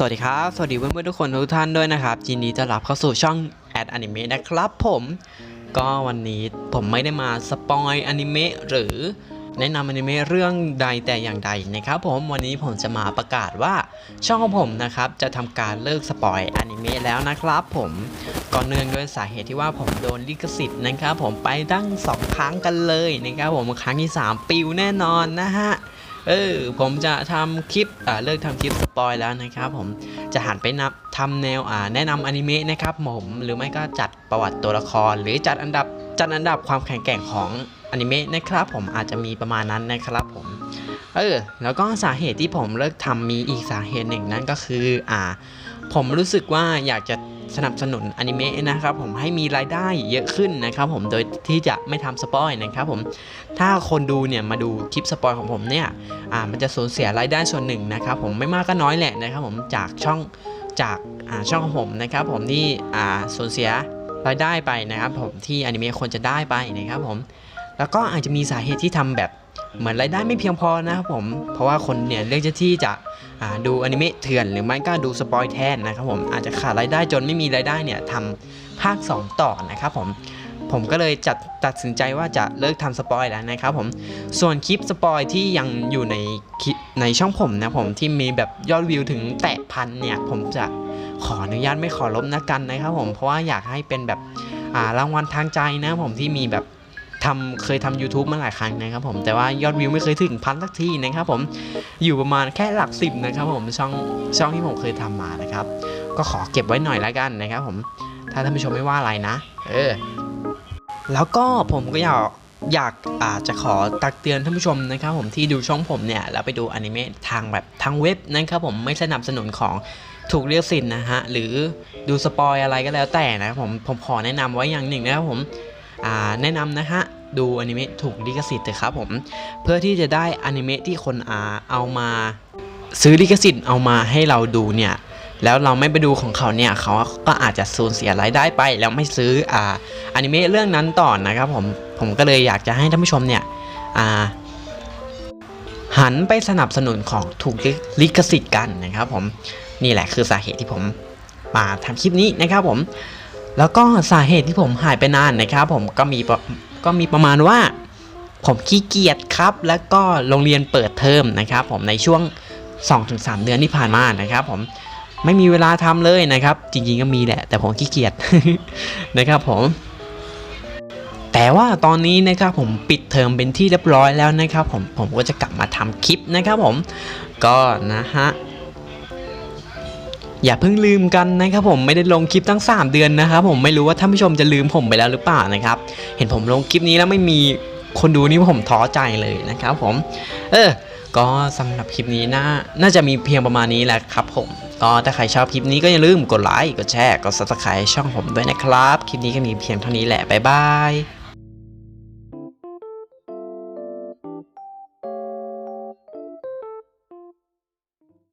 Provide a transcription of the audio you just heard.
สวัสดีครับ สวัสดีเพื่อนๆทุกคนทุกท่านด้วยนะครับยินดีต้อนรับเข้าสู่ช่องแอดอนิเมะนะครับผมก็วันนี้ผมไม่ได้มาสปอยอนิเมะหรือแนะนำอนิเมะเรื่องใดแต่อย่างใดนะครับผมวันนี้ผมจะมาประกาศว่าช่องของผมนะครับจะทำการเลิกสปอยอนิเมะแล้วนะครับผมก็เนื่องด้วยสาเหตุที่ว่าผมโดนลิขสิทธิ์นะครับผมไปตั้งสองครั้งกันเลยนะครับผมครั้งที่สามปิวแน่นอนนะฮะ เออผมจะทำคลิปอ่าเลิกทำคลิปสปอยแล้วนะครับผมจะหันไปนับทำแนวอ่าแนะนำอนิเมะนะครับผมหรือไม่ก็จัดประวัติตัวละคร หรือจัดอันดับจัดอันดับความแข็งแกร่งของอนิเมะนะครับผมอาจจะมีประมาณนั้นนะครับผมเออแล้วก็สาเหตุที่ผมเลิกทำมีอีกสาเหตุหนึ่งนั่นก็คืออ่าผมรู้สึกว่าอยากจะ สนับสนุนอนิเมะนะครับผมให้มีรายได้เยอะขึ้นนะครับผมโดยที่จะไม่ทำสปอยนะครับผมถ้าคนดูเนี่ยมาดูคลิปสปอยของผมเนี่ยอ่ามันจะสูญเสียรายได้ส่วนหนึ่งนะครับผมไม่มากก็น้อยแหละนะครับผมจากช่องจากอ่าช่องของผมนะครับผมที่อ่าสูญเสียรายได้ไปนะครับผมที่อนิเมะควรจะได้ไปนะครับผมแล้วก็อาจจะมีสาเหตุที่ทำแบบ เหมือนรายได้ไม่เพียงพอนะครับผม เพราะว่าคนเนี่ยเลือกจะที่จะดูอนิเมะเถื่อนหรือไม่ก็ดูสปอยแทนนะครับผมอาจจะขาดรายได้จนไม่มีรายได้เนี่ยทำภาค 2 ต่อนะครับผมผมก็เลยจัดตัดสินใจว่าจะเลิกทำสปอยแล้วนะครับผม ส่วนคลิปสปอยที่ยังอยู่ในในช่องผมนะผมที่มีแบบยอดวิวถึงแตะพันเนี่ย ผมจะขออนุญาตไม่ขอลบนะกันนะครับผมเพราะว่าอยากให้เป็นแบบรางวัลทางใจนะผมที่มีแบบ ทำเคยทำ YouTube มาหลายครั้งนะครับผมแต่ว่ายอดวิวไม่เคยถึงพันสักทีนะครับผมอยู่ประมาณแค่หลักสิบนะครับผมช่องช่องที่ผมเคยทำมานะครับ ก็ขอเก็บไว้หน่อยละกันนะครับผมถ้าท่านผู้ชมไม่ว่าอะไรนะ เออ แล้วก็ผมก็อยากอยากอาจจะขอตักเตือนท่านผู้ชมนะครับผมที่ดูช่องผมเนี่ยแล้วไปดูอนิเมะทางแบบทางเว็บนะครับผมไม่สนับสนุนของถูกเรียกสินนะฮะหรือดูสปอยอะไรก็แล้วแต่นะครับผมผมขอแนะนำไว้อย่างหนึ่งนะครับผม แนะนำนะฮะดูอนิเมะถูกลิขสิทธิ์เถอะครับผมเพื่อที่จะได้อนิเมะที่คนอาเอามาซื้อลิขสิทธิ์เอามาให้เราดูเนี่ยแล้วเราไม่ไปดูของเขาเนี่ยเขาก็อาจจะสูญเสียรายได้ไป แล้วไม่ซื้ออ่าอนิเมะเรื่องนั้นต่อนะครับผมผมก็เลยอยากจะให้ท่านผู้ชมเนี่ยอ่าหันไปสนับสนุนของถูกลิขสิทธิ์กันนะครับผมนี่แหละคือสาเหตุที่ผมมาทำคลิปนี้นะครับผม แล้วก็สาเหตุที่ผมหายไปนานนะครับ ผมก็มีก็มีประมาณว่า ผมขี้เกียจครับ แล้วก็โรงเรียนเปิดเทอมนะครับ ผมในช่วง 2-3 เดือนที่ผ่านมานะครับ ผมไม่มีเวลาทำเลยนะครับ จริงๆก็มีแหละ แต่ผมขี้เกียจนะครับผม แต่ว่าตอนนี้นะครับผมปิดเทอมเป็นที่เรียบร้อยแล้วนะครับ ผมผมก็จะกลับมาทำคลิปนะครับ ผมก็นะฮะ อย่าเพิ่งลืมกันนะครับผมไม่ได้ลงคลิปตั้ง 3 เดือนนะครับผมไม่รู้ว่าท่านผู้ชมจะลืมผมไปแล้วหรือเปล่านะครับ เห็นผมลงคลิปนี้แล้วไม่มีคนดูนี่ผมท้อใจเลยนะครับผม เออ ก็สำหรับคลิปนี้น่าน่าจะมีเพียงประมาณนี้แหละครับผมก็ถ้าใครชอบคลิปนี้ก็อย่าลืมกดไลค์กดแชร์กด subscribe ช่องผมด้วยนะครับ คลิปนี้ก็มีเพียงเท่านี้แหละบ๊ายบาย